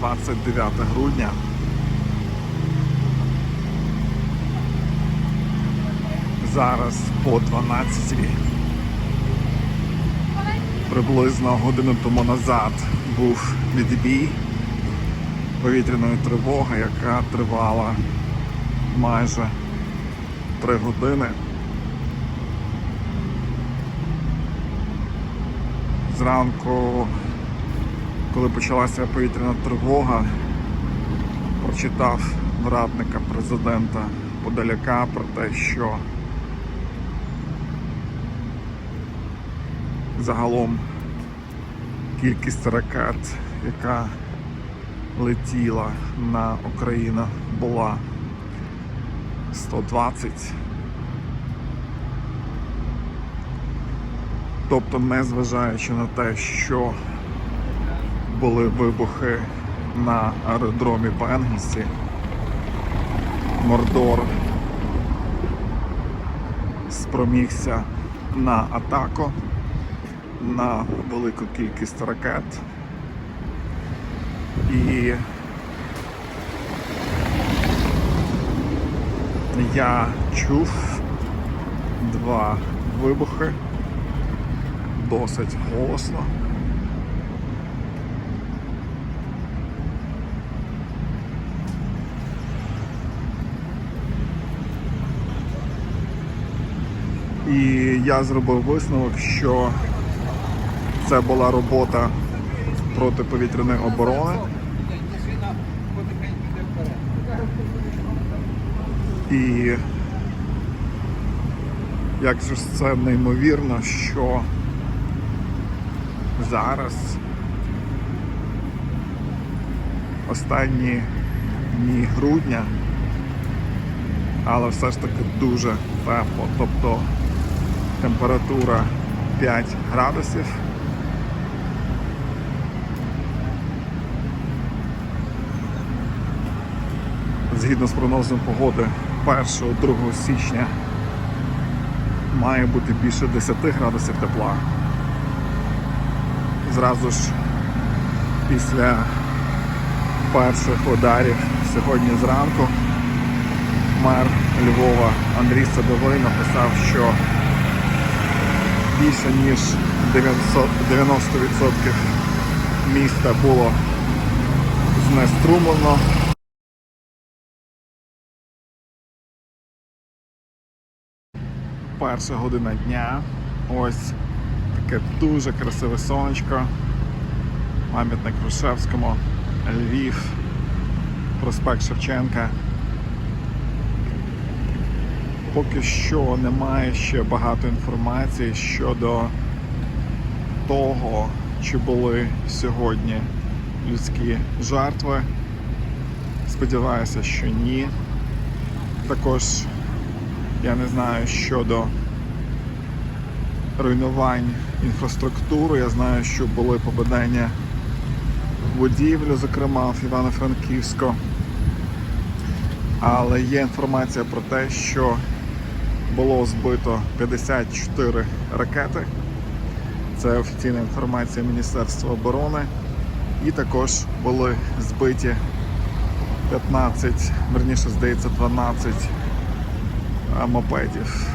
29 грудня. Зараз по 12 приблизно годину тому назад був відбій повітряної тривоги, яка тривала майже 3 години. Зранку, коли почалася повітряна тривога, прочитав радника президента Подаляка про те, що загалом кількість ракет, яка летіла на Україну, була 120. Тобто, незважаючи на те, що були вибухи на аеродромі в Мордор спромігся на атаку на велику кількість ракет. І я чув два вибухи досить голосно. І я зробив висновок, що це була робота протиповітряної оборони. І як же це неймовірно, що зараз останні дні грудня, але все ж таки дуже тепло. Тобто температура 5 градусів. Згідно з прогнозом погоди 1-2 січня має бути більше 10 градусів тепла. Зразу ж після перших ударів сьогодні зранку мер Львова Андрій Садовий написав, що більше ніж 90%, 90% міста було знеструмлено. Перша година дня. Ось таке дуже красиве сонечко. Пам'ятник Грушевському, Львів, проспект Шевченка. Поки що немає ще багато інформації щодо того, чи були сьогодні людські жертви. Сподіваюся, що ні. Також я не знаю щодо руйнувань інфраструктури. Я знаю, що були попадання в будівлю, зокрема в Івано-Франківську. Але є інформація про те, що було збито 54 ракети. Це офіційна інформація Міністерства оборони. І також були збиті 15, верніше здається, 12 а, мопедів.